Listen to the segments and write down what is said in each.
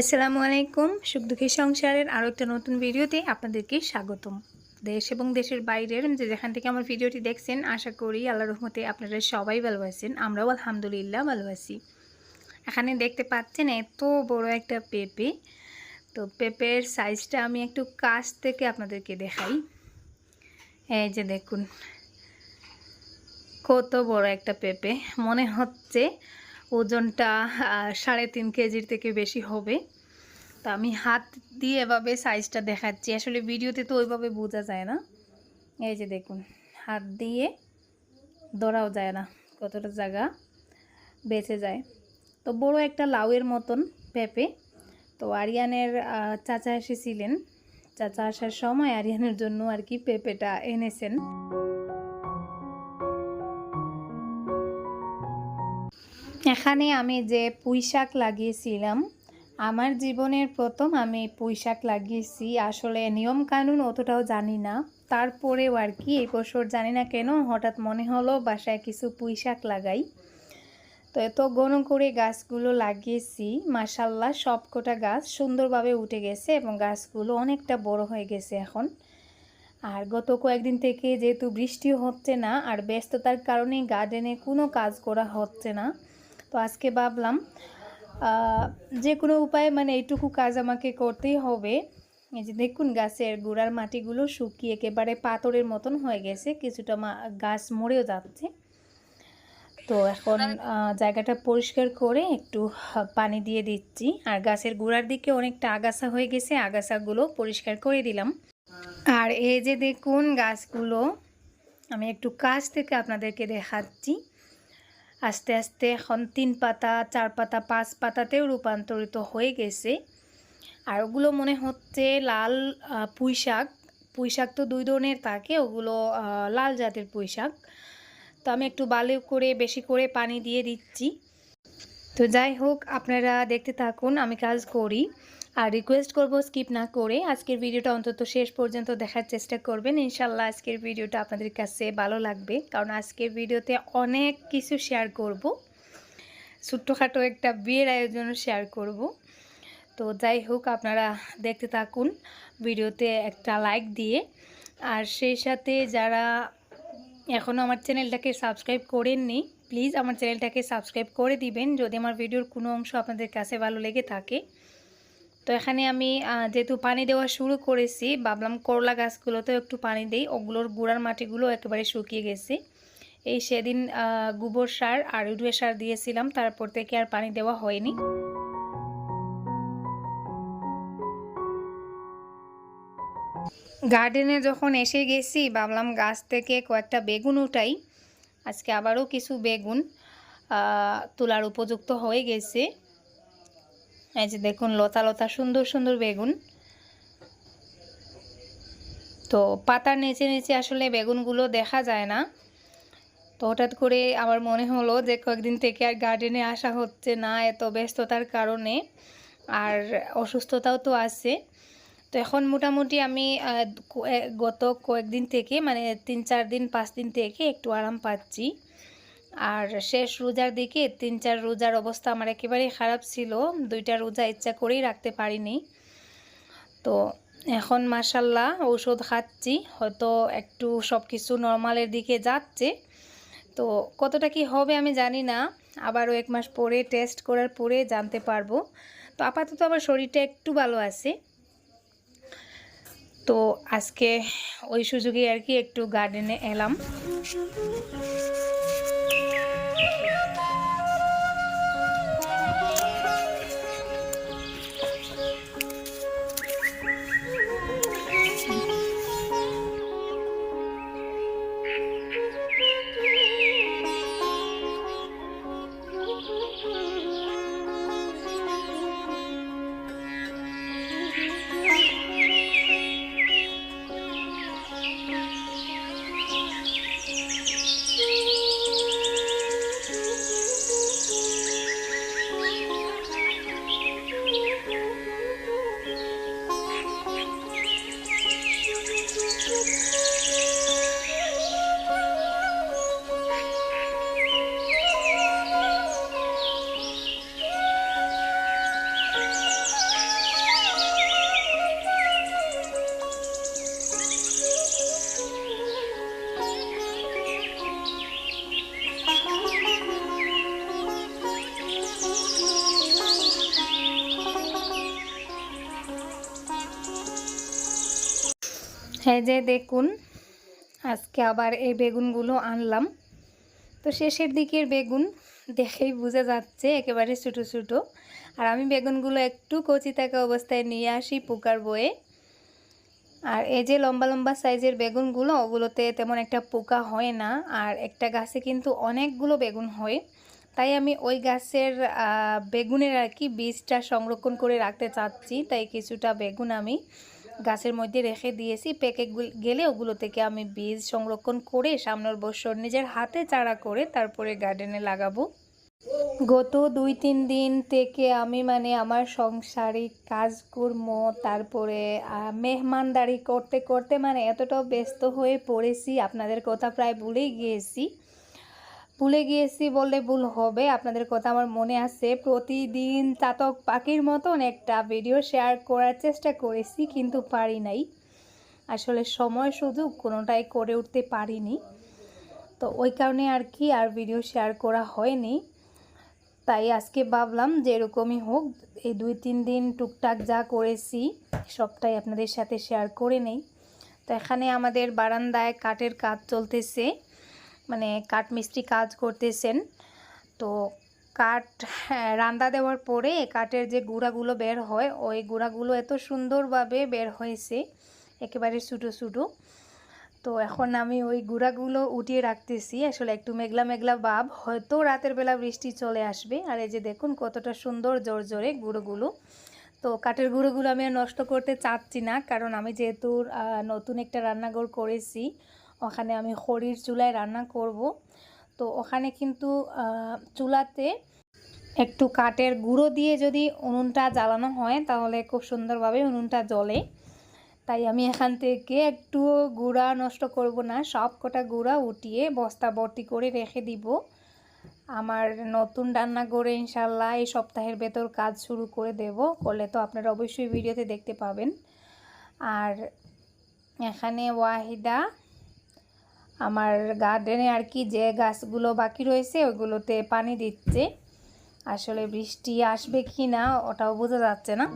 আসসালামু আলাইকুম। সুখ দুঃখী সংসারের আরও একটা নতুন ভিডিওতে আপনাদেরকে স্বাগতম। দেশ এবং দেশের বাইরের যে যেখান থেকে আমার ভিডিওটি দেখছেন, আশা করি আল্লাহ রহমতে আপনারা সবাই ভালো আছেন। আমরাও আলহামদুলিল্লাহ ভালো আছি। এখানে দেখতে পাচ্ছেন এত বড় একটা পেঁপে। তো পেঁপের সাইজটা আমি একটু কাছ থেকে আপনাদেরকে দেখাই। এই যে দেখুন, কত বড় একটা পেঁপে। মনে হচ্ছে ওজনটা সাড়ে তিন কেজির থেকে বেশি হবে। তো আমি হাত দিয়ে এভাবে সাইজটা দেখাচ্ছি। আসলে ভিডিওতে তো ওইভাবে বোঝা যায় না। এই যে দেখুন, হাত দিয়ে ধরাও যায় না, কতটা জায়গা বেঁচে যায়। তো বড় একটা লাউয়ের মতন পেঁপে। তো আরিয়ানের চাচা এসেছিলেন। চাচা আসার সময় আরিয়ানের জন্য আর কি পেঁপেটা এনেছেন। এখানে আমি যে পুঁই শাক লাগিয়েছিলাম, আমার জীবনের প্রথম আমি পুঁই শাক লাগিয়েছি। আসলে নিয়ম কানুন অতটাও জানি না। তারপরেও আর কি, এই বছর জানি না কেন হঠাৎ মনে হলো বাসায় কিছু পুঁই শাক লাগাই। তো এত ঘন করে গাছগুলো লাগিয়েছি মাসাল্লাহ সবকটা গাছ সুন্দরভাবে উঠে গেছে এবং গাছগুলো অনেকটা বড় হয়ে গেছে এখন। আর গত কয়েকদিন থেকে যেহেতু বৃষ্টি হচ্ছে না, আর ব্যস্ততার কারণে গার্ডেনে কোনো কাজ করা হচ্ছে না। তো আজকে ভাবলাম যে কোনো উপায়ে মানে এইটুকু কাজ আমাকে করতেই হবে। এই যে দেখুন গাছের গোড়ার মাটিগুলো শুকিয়ে একেবারে পাথরের মতন হয়ে গেছে, কিছুটা গাছ মরেও যাচ্ছে। তো এখন জায়গাটা পরিষ্কার করে একটু পানি দিয়ে দিচ্ছি। আর গাছের গোড়ার দিকে অনেকটা আগাছা হয়ে গেছে, আগাছাগুলো পরিষ্কার করে দিলাম। আর এই যে দেখুন গাছগুলো, আমি একটু কাছ থেকে আপনাদেরকে দেখাচ্ছি। আস্তে আস্তে এখন তিন পাতা, চার পাতা, পাঁচ পাতাতেও রূপান্তরিত হয়ে গেছে। আর ওগুলো মনে হচ্ছে লাল পুঁই শাক পুঁই শাক তো দুই ধরনের থাকে, ওগুলো লাল জাতের পুঁই শাক তো আমি একটু বালি করে, বেশি করে পানি দিয়ে দিচ্ছি। তো যাই হোক, আপনারা দেখতে থাকুন, আমি কাজ করি। আর রিকোয়েস্ট করব স্কিপ না করে আজকের ভিডিওটা অন্তত শেষ পর্যন্ত দেখার চেষ্টা করবেন। ইনশাল্লাহ আজকের ভিডিওটা আপনাদের কাছে ভালো লাগবে, কারণ আজকের ভিডিওতে অনেক কিছু শেয়ার করব। ছোট্টখাটো একটা বিয়ের আয়োজনও শেয়ার করব। তো যাই হোক, আপনারা দেখতে থাকুন ভিডিওতে একটা লাইক দিয়ে। আর সেই সাথে যারা এখনও আমার চ্যানেলটাকে সাবস্ক্রাইব করেননি প্লিজ আমার চ্যানেলটাকে সাবস্ক্রাইব করে দিবেন। যদি আমার ভিডিওর কোনো অংশ আপনাদের কাছে ভালো লেগে থাকে তো এখানে আমি যেহেতু পানি দেওয়া শুরু করেছি, ভাবলাম করলা গাছগুলোতেও একটু পানি দিই। ওগুলোর গুঁড়ার মাটিগুলো একেবারে শুকিয়ে গেছে। এই সেদিন গোবর সার আর ইউরিয়া সার দিয়েছিলাম, তারপর থেকে আর পানি দেওয়া হয়নি। গার্ডেনে যখন এসে গেছি, ভাবলাম গাছ থেকে কয়েকটা বেগুন উঠাই। আজকে আবারও কিছু বেগুন তোলার উপযুক্ত হয়ে গেছে। এই যে দেখুন, লতা লতা, সুন্দর সুন্দর বেগুন। তো পাতার নিচে নিচে আসলে বেগুনগুলো দেখা যায় না। তো হঠাৎ করে আমার মনে হলো যে কয়েকদিন থেকে আর গার্ডেনে আসা হচ্ছে না, এত ব্যস্ততার কারণে। আর অসুস্থতাও তো আছে। তো এখন মোটামুটি আমি গত কয়েকদিন থেকে মানে তিন চার দিন, পাঁচ দিন থেকে একটু আরাম পাচ্ছি। আর শেষ রোজার দিকে তিন চার রোজার অবস্থা আমার একেবারেই খারাপ ছিল। দুইটা রোজা ইচ্ছা করেই রাখতে পারিনি। তো এখন মাসাল্লাহ ঔষধ খাচ্ছি, হয়তো একটু সব কিছু নর্মালের দিকে যাচ্ছে। তো কতটা কি হবে আমি জানি না, আবারও এক মাস পরে টেস্ট করার পরে জানতে পারব। তো আপাতত আমার শরীরটা একটু ভালো আছে। তো আজকে ওই সুযোগে আর কি একটু গার্ডেনে এলাম। এই যে দেখুন, আজকে আবার এই বেগুনগুলো আনলাম। তো শেষের দিকের বেগুন দেখেই বোঝা যাচ্ছে একেবারে ছোটো ছোটো। আর আমি বেগুনগুলো একটু কচি থাকা অবস্থায় নিয়ে আসি পোকার বয়ে। আর এই যে লম্বা লম্বা সাইজের বেগুনগুলো, ওগুলোতে তেমন একটা পোকা হয় না। আর একটা গাছে কিন্তু অনেকগুলো বেগুন হয়। তাই আমি ওই গাছের বেগুনের আর কি বীজটা সংরক্ষণ করে রাখতে চাচ্ছি, তাই কিছুটা বেগুন আমি গাছের মধ্যে রেখে দিয়েছি। পেকে গেলে ওগুলো থেকে আমি বীজ সংরক্ষণ করে সামনের বছর নিজের হাতে চারা করে তারপরে গার্ডেনে লাগাবো। গত দুই, তিন দিন থেকে আমি মানে আমার সংসারিক কাজকর্ম, তারপরে মেহমানদারি করতে করতে মানে এতটাও ব্যস্ত হয়ে পড়েছি, আপনাদের কথা প্রায় ভুলেই গিয়েছি। ভুলে গিয়েছি বললে ভুল হবে। আপনাদের কথা আমার মনে আছে। প্রতিদিন চাতক পাখির মতন একটা ভিডিও শেয়ার করার চেষ্টা করেছি, কিন্তু পারি নাই। আসলে সময় সুযোগ কোনোটাই করে উঠতে পারিনি। তো ওই কারণে আর কি আর ভিডিও শেয়ার করা হয়নি। তাই আজকে ভাবলাম যে এরকমই হোক, এই দুই তিন দিন টুকটাক যা করেছি, সবটাই আপনাদের সাথে শেয়ার করে নেই। তো এখানে আমাদের বারান্দায় কাঠের কাজ চলতেছে। মানে কাঠ মিস্ত্রি কাজ করতেছেন। তো কাঠ হ্যাঁ, রান্দা দেওয়ার পরে কাঠের যে গুঁড়াগুলো বের হয় ওই গুঁড়াগুলো এত সুন্দরভাবে বের হয়েছে একেবারে ছুটো ছুটো তো এখন আমি ওই গুঁড়াগুলো উঠিয়ে রাখতেছি। আসলে একটু মেঘলা মেঘলা ভাব হয়তো রাতের বেলা বৃষ্টি চলে আসবে। আর এই যে দেখুন কতটা সুন্দর জোর জোরে গুঁড়োগুলো। তো কাঠের গুঁড়োগুলো আমি আর নষ্ট করতে চাচ্ছি না কারণ আমি যেহেতু নতুন একটা রান্নাঘর করেছি ওখানে আমি খড়ির চুলায় রান্না করব। তো ওখানে কিন্তু চুলাতে একটু কাঠের গুঁড়ো দিয়ে যদি উনুনটা জ্বালানো হয়, তাহলে খুব সুন্দরভাবে উনুনটা জ্বলে। তাই আমি এখান থেকে একটু গুঁড়া নষ্ট করব না, সব কটা গুঁড়া উঠিয়ে বস্তা ভর্তি করে রেখে দিব। আমার নতুন রান্না করে ইনশাল্লাহ এই সপ্তাহের ভেতর কাজ শুরু করে দেব, করলে তো আপনারা অবশ্যই ভিডিওতে দেখতে পাবেন। আর এখানে ওয়াহিদা আমার গার্ডেনে আর কি যে গাছগুলো বাকি রয়েছে, ওইগুলোতে পানি দিচ্ছে। আসলে বৃষ্টি আসবে কি না, ওটাও বোঝা যাচ্ছে না।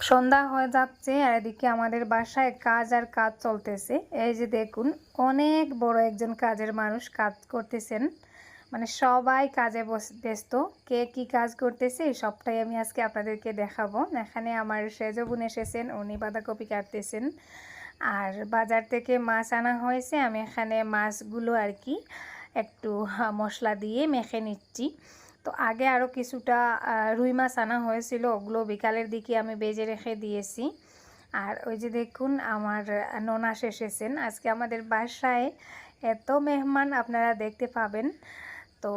সন্ধ্যা হয়ে যাচ্ছে আর এদিকে আমাদের বাসায় কাজ আর কাজ চলতেছে। এই যে দেখুন, অনেক বড় একজন কাজের মানুষ কাজ করতেছেন। মানে সবাই কাজে ব্যস্ত। কে কি কাজ করতেছে সবটাই আমি আজকে আপনাদেরকে দেখাবো। এখানে আমার সেজ বোন এসেছেন, উনি বাঁধাকপি কাটতেছেন। আর বাজার থেকে মাছ আনা হয়েছে, আমি এখানে মাছগুলো আর কি একটু মশলা দিয়ে মেখে নিচ্ছি। তো আগে আরও কিছুটা রুই মাছ আনা হয়েছিল, ওগুলো বিকালের দিকে আমি বেজে রেখে দিয়েছি। আর ওই যে দেখুন, আমার ননাস এসেছেন। আজকে আমাদের বাসায় এত মেহমান, আপনারা দেখতে পাবেন। তো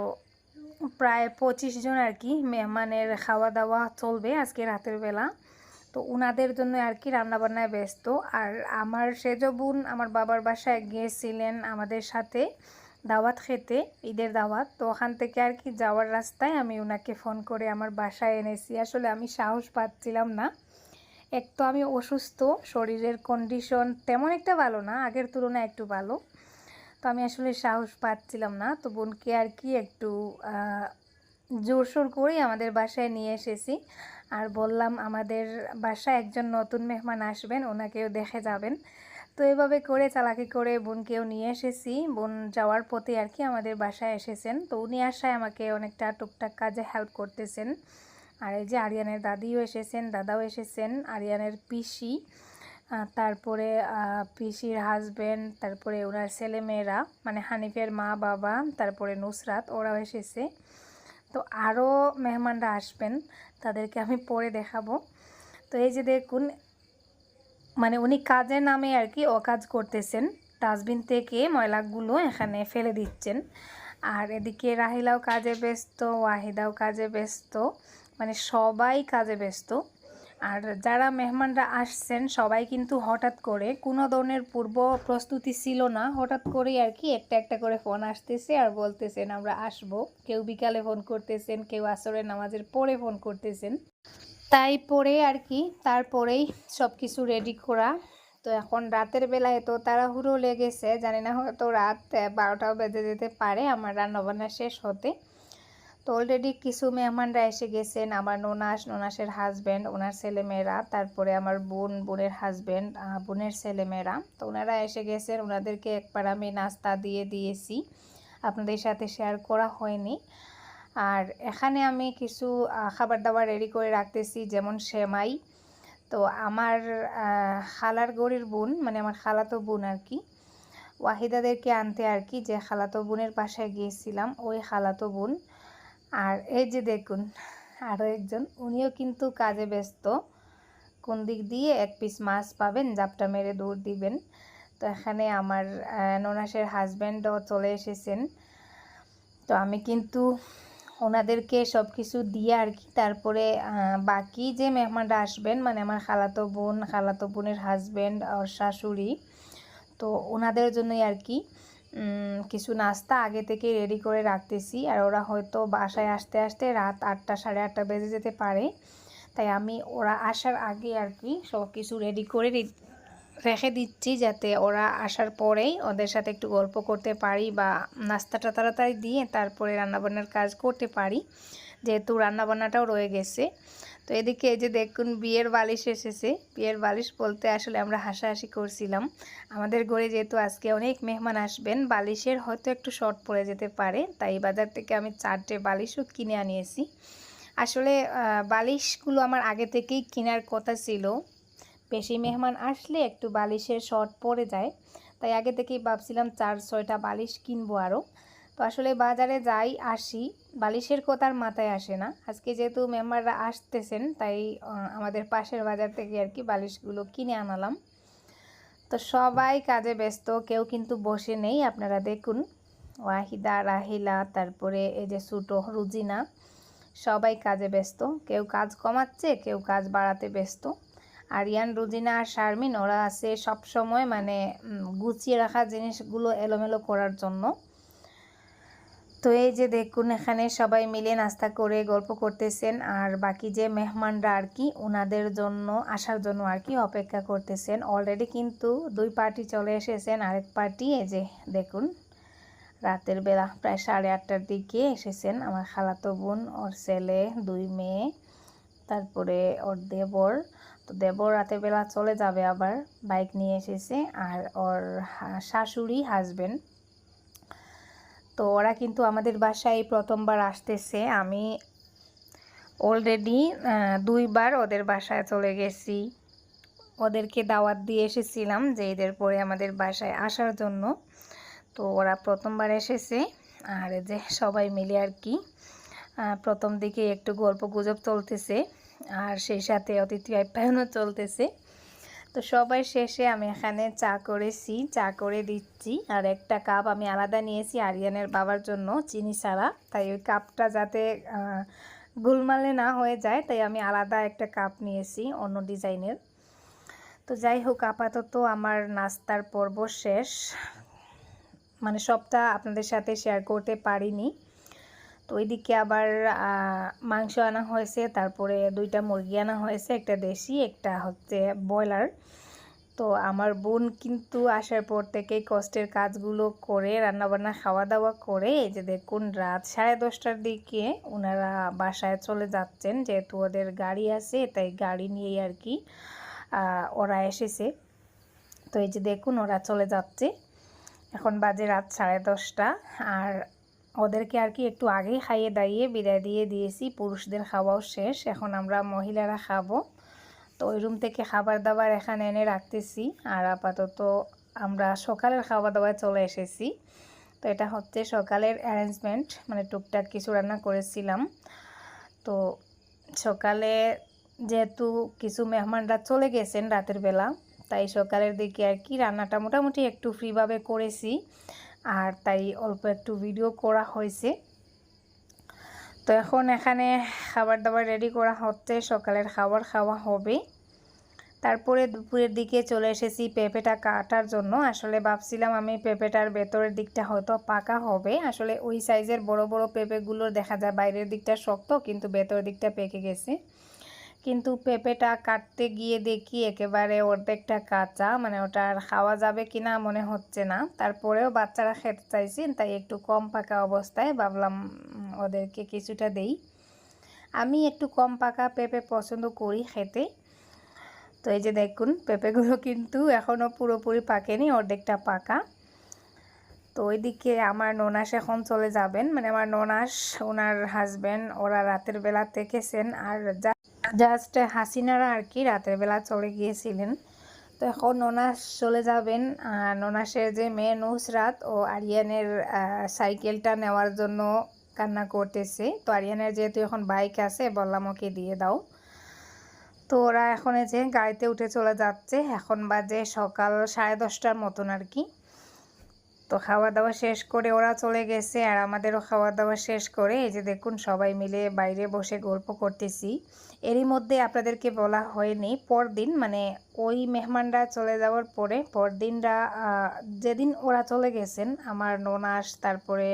প্রায় পঁচিশ জন আর কি মেহমানের খাওয়া দাওয়া চলবে আজকে রাতের বেলা। তো ওনাদের জন্য আর কি রান্নাবান্নায় ব্যস্ত। আর আমার সেজ বোন, আমার বাবার বাসায় গিয়েছিলেন আমাদের সাথে দাওয়াত খেতে, ঈদের দাওয়াত। তো ওখান থেকে আর কি যাওয়ার রাস্তায় আমি ওনাকে ফোন করে আমার বাসায় এনেছি। আসলে আমি সাহস পাচ্ছিলাম না। এক তো আমি অসুস্থ, শরীরের কন্ডিশন তেমন একটা ভালো না, আগের তুলনায় একটু ভালো। তো আমি আসলে সাহস পাচ্ছিলাম না। তো বোনকে আর কি একটু জোরসোর করেই আমাদের বাসায় নিয়ে এসেছি। আর বললাম, আমাদের বাসায় একজন নতুন মেহমান আসবেন, ওনাকেও দেখে যাবেন। তো এভাবে করে চালাকি করে বোনকেও নিয়ে এসেছি। বোন যাওয়ার পথে আর কি আমাদের বাসায় এসেছেন। তো উনি আসায় আমাকে অনেকটা টুকটাক কাজে হেল্প করতেছেন। আর এই যে আরিয়ানের দাদিও এসেছেন, দাদাও এসেছেন, আরিয়ানের পিসি। তারপরে পিসির হাজবেন্ড তারপরে ওনার ছেলেমেয়েরা মানে হানিফের মা, বাবা, তারপরে নুসরাত, ওরাও এসেছে। তো আরও মেহমানরা আসবেন, তাদেরকে আমি পরে দেখাবো। তো এই যে দেখুন মানে উনি কাজের নামে আর কি অকাজ করতেছেন। ডাস্টবিন থেকে ময়লাগুলো এখানে ফেলে দিচ্ছেন। আর এদিকে রাহিলাও কাজে ব্যস্ত, ওয়াহিদাও কাজে ব্যস্ত মানে সবাই কাজে ব্যস্ত। আর যারা মেহমানরা আসছেন, সবাই কিন্তু হঠাৎ করে, কোনো ধরনের পূর্ব প্রস্তুতি ছিল না, হঠাৎ করেই আর কি একটা একটা করে ফোন আসতেছে আর বলতেছেন, আমরা আসব। কেউ বিকালে ফোন করতেছেন, কেউ আসরের নামাজের পরে ফোন করতেছেন। তাই পরে আর কি, তারপরেই সব কিছু রেডি করা। তো এখন রাতের বেলায় তো তাড়াহুড়ো লেগেছে, জানি না হয়তো রাত বারোটাও বেজে যেতে পারে, আমার রান্নাবান্না শেষ হতে। অলরেডি কিছু মেহমানরা এসে গেছেন। আমার নোনাস, নোনাসের হাজব্যান্ড ওনার ছেলেমেয়েরা, তারপরে আমার বোন, বোনের হাজব্যান্ড বোনের ছেলেমেয়েরা। তো ওনারা এসে গেছেন, ওনাদেরকে একবার আমি নাস্তা দিয়ে দিয়েছি। আপনাদের সাথে শেয়ার করা হয়নি। আর এখানে আমি কিছু খাবার দাবার রেডি করে রাখতেছি, যেমন সেমাই। তো আমার খালার গড়ির বোন মানে আমার খালাতো বোন আর কি, ওয়াহিদাদেরকে আনতে আর কি, যে খালাতো বোনের বাসায় গিয়েছিলাম, ওই খালাতো বোন। আর এই যে দেখুন আরও একজন, উনিও কিন্তু কাজে ব্যস্ত। কোন দিক দিয়ে এক পিস মাছ পাবেন, জাপটা মেরে দৌড় দিবেন। তো এখানে আমার ননাসের হাজব্যান্ডও চলে এসেছেন। তো আমি কিন্তু ওনাদেরকে সব কিছু দিয়ে আর কি, তারপরে বাকি যে মেহমানরা আসবেন মানে আমার খালাতো বোন, খালাতো বোনের হাজব্যান্ড আর শাশুড়ি, তো ওনাদের জন্যই আর কি। কিছু নাস্তা আগে থেকে রেডি করে রাখতেছি। আর ওরা হয়তো বাসায় আসতে আসতে রাত আটটা সাড়ে আটটা বেজে যেতে পারে। তাই আমি ওরা আসার আগে আর কি সব কিছু রেডি করে রেখে দিচ্ছি যাতে ওরা আসার পরেই ওদের সাথে একটু গল্প করতে পারি বা নাস্তাটা তাড়াতাড়ি দিয়ে তারপরে রান্নাবান্নার কাজ করতে পারি। যেহেতু রান্নাবান্নাটাও রয়ে গেছে। তো এদিকে এই যে দেখুন, বিয়ের বালিশ এসেছে। বিয়ের বালিশ বলতে আসলে আমরা হাসাহাসি করছিলাম। আমাদের ঘরে যেহেতু আজকে অনেক মেহমান আসবেন, বালিশের হয়তো একটু শর্ট পড়ে যেতে পারে। তাই বাজার থেকে আমি চারটে বালিশও কিনে আনিয়েছি। আসলে বালিশগুলো আমার আগে থেকেই কেনার কথা ছিল। বেশি মেহমান আসলে একটু বালিশের শর্ট পড়ে যায়। তাই আগে থেকেই ভাবছিলাম চার, ছয়টা বালিশ কিনবো আরও তো আসলে বাজারে যাই, আসি। বালিশের কথার মাথায় আসে না। আজকে যেহেতু মেম্বাররা আসতেছেন, তাই আমাদের পাশের বাজার থেকে আর কি বালিশগুলো কিনে আনালাম। তো সবাই কাজে ব্যস্ত, কেউ কিন্তু বসে নেই, আপনারা দেখুন। ওয়াহিদা, রাহিলা, তারপরে এই যে সুটো, রুজিনা, সবাই কাজে ব্যস্ত। কেউ কাজ কমাচ্ছে, কেউ কাজ বাড়াতে ব্যস্ত। আরিয়ান, রুজিনা আর শারমিন, ওরা আছে সব সময় মানে গুছিয়ে রাখা জিনিসগুলো এলোমেলো করার জন্য। তো এই যে দেখুন, এখানে সবাই মিলে নাস্তা করে গল্প করতেছেন আর বাকি যে মেহমানরা আর কি ওনাদের জন্য, আসার জন্য আর কি অপেক্ষা করতেছেন। অলরেডি কিন্তু দুই পার্টি চলে এসেছেন। আরেক পার্টি এই যে দেখুন, রাতের বেলা প্রায় সাড়ে আটটার দিকে এসেছেন আমার খালাতো বোন, ওর ছেলে, দুই মেয়ে, তারপরে ওর দেবর। তো দেবর রাতের বেলা চলে যাবে আবার বাইক নিয়ে এসেছে আর ওর শাশুড়ি হাজবেন্ড তো ওরা কিন্তু আমাদের বাসায় প্রথমবার আসতেছে। আমি অলরেডি দুইবার ওদের বাসায় চলে গেছি। ওদেরকে দাওয়াত দিয়ে এসেছিলাম যে এদের পরে আমাদের বাসায় আসার জন্য। তো ওরা প্রথমবার এসেছে। আর যে সবাই মিলে আর কি প্রথম দিকে একটু গল্প গুজব চলতেছে। আর সেই সাথে অতিথি আপ্যায়নও চলতেছে। তো সবাই শেষে আমি এখানে চা করেছি, চা করে দিচ্ছি। আর একটা কাপ আমি আলাদা নিয়েছি আরিয়ানের বাবার জন্য চিনি ছাড়া। তাই ওই কাপটা যাতে গোলমালে না হয়ে যায়, তাই আমি আলাদা একটা কাপ নিয়েছি অন্য ডিজাইনের। তো যাই হোক, আপাতত আমার নাস্তার পর্ব শেষ। মানে সবটা আপনাদের সাথে শেয়ার করতে পারিনি। তো ওইদিকে আবার মাংস আনা হয়েছে, তারপরে দুইটা মুরগি আনা হয়েছে, একটা দেশি, একটা হচ্ছে ব্রয়লার। তো আমার বোন কিন্তু আসার পর থেকেই কষ্টের কাজগুলো করে, রান্নাবান্না খাওয়া দাওয়া করে, এই যে দেখুন রাত সাড়ে দশটার দিকে ওনারা বাসায় চলে যাচ্ছেন, যেহেতু ওদের গাড়ি আছে, তাই গাড়ি নিয়েই আর কি ওরা এসেছে। তো এই যে দেখুন ওরা চলে যাচ্ছে। এখন বাজে রাত সাড়ে দশটা, আর ওদেরকে আর কি একটু আগেই খাইয়ে দাইয়ে বিদায় দিয়ে দিয়েছি। পুরুষদের খাওয়াও শেষ, এখন আমরা মহিলারা খাব। তো ওই রুম থেকে খাবার দাবার এখানে এনে রাখতেছি। আর আপাতত আমরা সকালের খাওয়া দাওয়ায় চলে এসেছি। তো এটা হচ্ছে সকালের অ্যারেঞ্জমেন্ট মানে টুকটাক কিছু রান্না করেছিলাম। তো সকালে যেহেতু কিছু মেহমানরা চলে গেছেন রাতের বেলা, তাই সকালের দিকে আর কি রান্নাটা মোটামুটি একটু ফ্রিভাবে করেছি। আর তাই অল্প একটু ভিডিও করা হয়েছে। তো এখন এখানে খাবার দাবার রেডি করা হচ্ছে, সকালের খাবার খাওয়া হবে। তারপরে দুপুরের দিকে চলে এসেছি পেঁপেটা কাটার জন্য। আসলে ভাবছিলাম আমি পেঁপেটার ভেতরের দিকটা হয়তো পাকা হবে। আসলে ওই সাইজের বড় বড় পেঁপেগুলো দেখা যায় বাইরের দিকটা শক্ত, কিন্তু ভেতরের দিকটা পেকে গেছে। কিন্তু পেঁপেটা কাটতে গিয়ে দেখি একেবারে অর্ধেকটা কাঁচা মানে ওটা আর খাওয়া যাবে কিনা মনে হচ্ছে না। তারপরেও বাচ্চারা খেতে চাইছেন, তাই একটু কম পাকা অবস্থায় ভাবলাম ওদেরকে কিছুটা দেই। আমি একটু কম পাকা পেঁপে পছন্দ করি খেতে। তো এই যে দেখুন, পেঁপেগুলো কিন্তু এখনও পুরোপুরি পাকেনি, অর্ধেকটা পাকা। তো ওইদিকে আমার ননাস এখন চলে যাবেন মানে আমার ননাস, ওনার হাজবেন্ড ওরা রাতের বেলা থেকেছেন, আর জাস্ট হাসিনারা আর কি রাতের বেলা চলে গিয়েছিলেন। তো এখন ননাস চলে যাবেন ননাসের যে মেয়ে নুসরাত, ও আরিয়ানের সাইকেলটা নেওয়ার জন্য কান্না করতেছে। তো আরিয়ানের যেহেতু এখন বাইক আছে, বললাম ওকে দিয়ে দাও। তো ওরা এখন যে গাড়িতে উঠে চলে যাচ্ছে। এখন বাজে সকাল সাড়ে দশটার মতন আর কি। তো খাওয়া দাওয়া শেষ করে ওরা চলে গেছে আর আমাদেরও খাওয়া দাওয়া শেষ করে এই যে দেখুন সবাই মিলে বাইরে বসে গল্প করতেছি। এরই মধ্যে আপনাদেরকে বলা হয়নি, পরদিন মানে ওই মেহমানরা চলে যাওয়ার পরে পরদিনরা যেদিন ওরা চলে গেছেন, আমার ননাস, তারপরে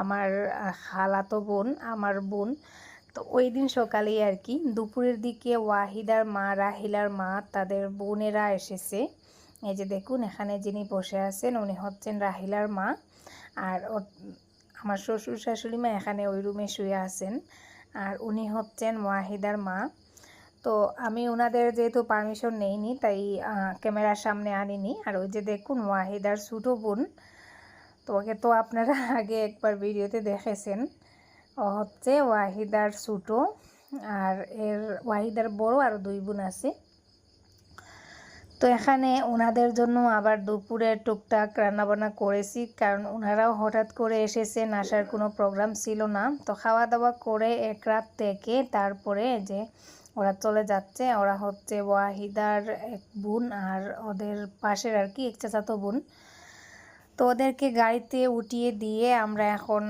আমার খালাতো বোন, আমার বোন, তো ওই দিন সকালেই আর কি দুপুরের দিকে ওয়াহিদার মা, রাহিলার মা, তাদের বোনেরা এসেছে। এই যে দেখুন, এখানে যিনি বসে আছেন, উনি হচ্ছেন রাহিলার মা। আর আমার শ্বশুর শাশুড়ি মা এখানে ওই রুমে শুয়ে আছেন। আর উনি হচ্ছেন ওয়াহিদার মা। তো আমি ওনাদের যেহেতু পারমিশন নেইনি, তাই ক্যামেরার সামনে আনিনি। আর ওই যে দেখুন, ওয়াহিদার ছোটো বোন। তো ওকে তো আপনারা আগে একবার ভিডিওতে দেখেছেন। ও হচ্ছে ওয়াহিদার ছোটো। আর এর, ওয়াহিদার বড় আর দুই বোন আছে। তো এখানে ওনাদের জন্য আবার দুপুরে টুকটাক রান্নাবান্না করেছি, কারণ ওনারাও হঠাৎ করে এসেছেন, আসার কোনো প্রোগ্রাম ছিল না। তো খাওয়া দাওয়া করে এক রাত থেকে তারপরে যে ওরা চলে যাচ্ছে, ওরা হচ্ছে ওয়াহিদার এক বোন আর ওদের পাশের আর কি এক চাচাতো বোন। তো ওদেরকে গাড়িতে উঠিয়ে দিয়ে আমরা এখন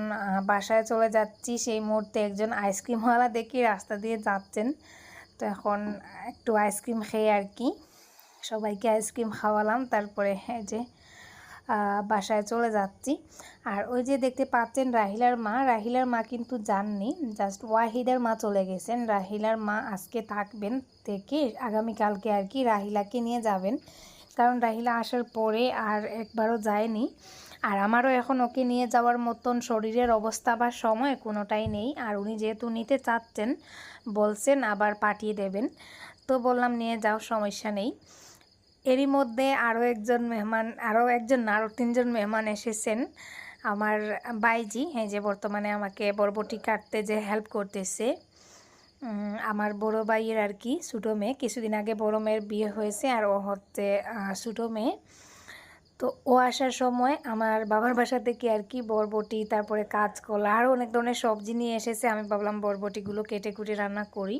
বাসায় চলে যাচ্ছি। সেই মুহূর্তে একজন আইসক্রিমওয়ালা দেখি রাস্তা দিয়ে যাচ্ছেন। তো এখন একটু আইসক্রিম খেয়ে আর কি। সবাইকে আইসক্রিম খাওয়ালাম, তারপরে হ্যাঁ যে বাসায় চলে যাচ্ছি। আর ওই যে দেখতে পাচ্ছেন রাহিলার মা রাহিলার মা কিন্তু যাননি জাস্ট ওয়াহিদার মা চলে গেছেন। রাহিলার মা আজকে থাকবেন থেকে আগামীকালকে আর কি রাহিলাকে নিয়ে যাবেন। কারণ রাহিলা আসার পরে আর একবারও যায়নি। আর আমারও এখন ওকে নিয়ে যাওয়ার মতন শরীরের অবস্থা বা সময় কোনোটাই নেই। আর উনি যেহেতু নিতে চাচ্ছেন, বলছেন আবার পাঠিয়ে দেবেন। তো বললাম নিয়ে যাও সমস্যা নেই। এরই মধ্যে আরও একজন মেহমান আরও একজন না আরও তিনজন মেহমান এসেছেন। আমার বাইজি, এই যে বর্তমানে আমাকে বরবটি কাটতে যে হেল্প করতেছে আমার বড় ভাইয়ের আর কি, ছোটো মেয়ে। কিছুদিন আগে বড় মেয়ের বিয়ে হয়েছে আর ও হচ্ছে ছোটো মেয়ে। তো ও আসার সময় আমার বাবার বাসা থেকে আর কি বরবটি, তারপরে কাঁচকলা আরও অনেক ধরনের সবজি নিয়ে এসেছে। আমি ভাবলাম বরবটিগুলো কেটে কুটে রান্না করি।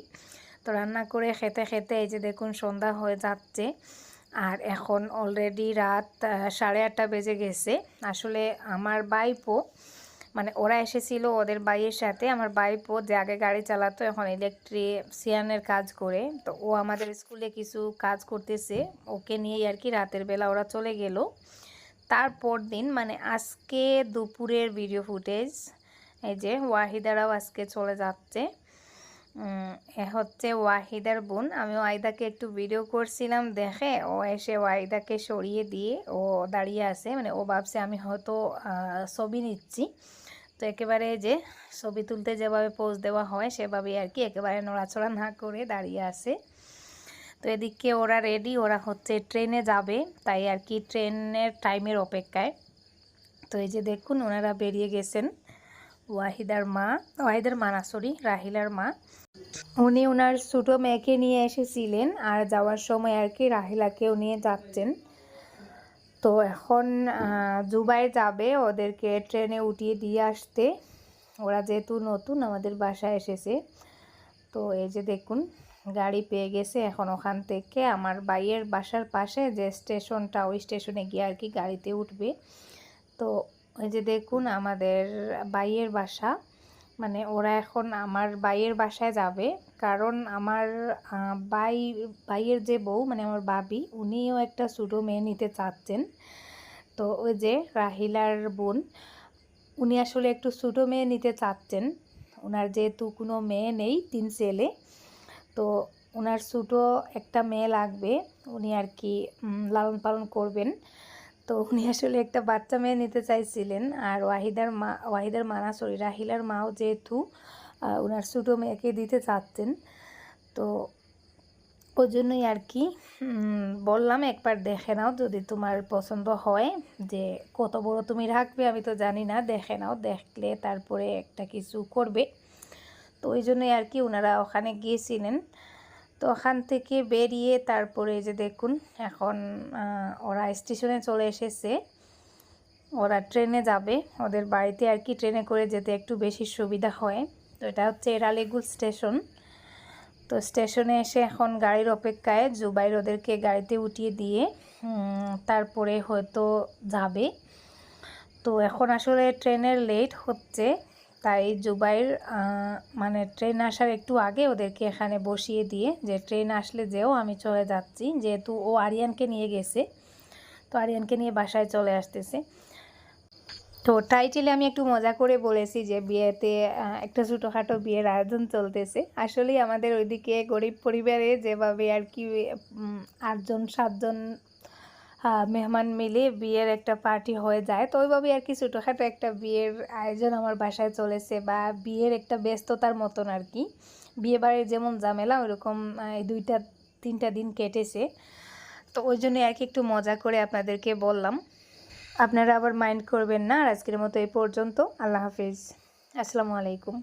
তো রান্না করে খেতে খেতে এই যে দেখুন সন্ধ্যা হয়ে যাচ্ছে। আর এখন অলরেডি রাত সাড়ে আটটা বেজে গেছে। আসলে আমার বাইপো মানে ওরা এসেছিল ওদের বাইয়ের সাথে। আমার বাইপো যে আগে গাড়ি চালাতো, এখন ইলেকট্রিশিয়ানের কাজ করে। তো ও আমাদের স্কুলে কিছু কাজ করতেছে। ওকে নিয়েই আর কি রাতের বেলা ওরা চলে গেল। তারপর দিন মানে আজকে দুপুরের ভিডিও ফুটেজ এই যে ওয়াহিদারাও আজকে চলে যাচ্ছে। হচ্ছে ওয়াহিদার বোন। আমি ওয়াহিদাকে একটু ভিডিও করছিলাম দেখে। ও এসে ওয়াহিদাকে সরিয়ে দিয়ে ও দাঁড়িয়ে আছে। মানে ও ভাবছে আমি হয়তো ছবি নিচ্ছি। তো একেবারে যে ছবি তুলতে যেভাবে পোজ দেওয়া হয় সেভাবে আর কি একেবারে নড়াচড়া না করে দাঁড়িয়ে আছে। তো এদিকে ওরা রেডি ওরা হচ্ছে ট্রেনে যাবে। তাই আর কি ট্রেনের টাইমের অপেক্ষায়। তো এই যে দেখুন, ওনারা বেরিয়ে গেছেন। ওয়াহিদার মা ওয়াহিদার মা না সরি রাহিলার মা। উনি ওনার ছোটো মেয়েকে নিয়ে এসেছিলেন আর যাওয়ার সময় আর কি রাহিলাকেও নিয়ে যাচ্ছেন। তো এখন জুবাই যাবে ওদেরকে ট্রেনে উঠিয়ে দিয়ে আসতে। ওরা যেহেতু নতুন আমাদের বাসায় এসেছে। তো এই যে দেখুন, গাড়ি পেয়ে গেছে এখন ওখান থেকে। আমার বাইয়ের বাসার পাশে যে স্টেশনটা, ওই স্টেশনে গিয়ে আর কি গাড়িতে উঠবে। তো ওই যে দেখুন আমাদের বাইয়ের বাসা। মানে ওরা এখন আমার বাইয়ের বাসায় যাবে। কারণ আমার বাই, বাইয়ের যে বউ মানে আমার বাবি, উনিও একটা ছোটো মেয়ে নিতে চাচ্ছেন। তো ওই যে রাহিলার বোন, উনি আসলে একটু ছোটো মেয়ে নিতে চাচ্ছেন। ওনার যেহেতু কোনো মেয়ে নেই, তিন ছেলে, তো ওনার ছোটো একটা মেয়ে লাগবে। উনি আর কি লালন পালন করবেন। তো উনি আসলে একটা বাচ্চা মেয়ে নিতে চাইছিলেন। আর ওয়াহিদার মা ওয়াহিদার মা না সরি রাহিলার মাও যেহেতু ওনার ছোটো মেয়েকে দিতে চাচ্ছেন। তো ওই জন্যই আর কি বললাম একবার দেখে নাও যদি তোমার পছন্দ হয় যে কত বড় তুমি রাখবে, আমি তো জানি না, দেখে নাও, দেখলে তারপরে একটা কিছু করবে। তো ওই জন্যই আর কি ওনারা ওখানে গিয়েছিলেন। তো ওখান থেকে বেরিয়ে তারপরে যে দেখুন, এখন ওরা স্টেশনে চলে এসেছে। ওরা ট্রেনে যাবে। ওদের বাড়িতে আর কি ট্রেনে করে যেতে একটু বেশি সুবিধা হয়। তো এটা হচ্ছে এরালেগুল স্টেশন। তো স্টেশনে এসে এখন গাড়ির অপেক্ষায় জুবাইর ওদেরকে গাড়িতে উঠিয়ে দিয়ে তারপরে হয়তো যাবে। তো এখন আসলে ট্রেনের লেট হচ্ছে। তাই জুবাইর মানে ট্রেন আসার একটু আগে ওদেরকে এখানে বসিয়ে দিয়ে যে ট্রেন আসলে যেও আমি চলে যাচ্ছি। যেহেতু ও আরিয়ানকে নিয়ে গেছে, তো আরিয়ানকে নিয়ে বাসায় চলে আসতেছে। তো টাইটেলে আমি একটু মজা করে বলেছি যে বিয়েতে একটা ছোটোখাটো বিয়ের আয়োজন চলতেছে। আসলেই আমাদের ওইদিকে গরিব পরিবারে যেভাবে আর কি আটজন, সাতজন মেহমান মিলে বিয়ের একটা পার্টি হয়ে যায়। তো ওইভাবে আর কি ছোটোখাটো একটা বিয়ের আয়োজন আমার বাসায় চলেছে বা বিয়ের একটা ব্যস্ততার মতন আর কি। বিয়ে বাড়ির যেমন ঝামেলা এই দুইটা, তিনটা দিন কেটেছে। তো ওই জন্য আর কি একটু মজা করে আপনাদেরকে বললাম। আপনারা আবার মাইন্ড করবেন না। আর আজকের মতো এই পর্যন্ত। আল্লাহ হাফিজ। আসসালামু আলাইকুম।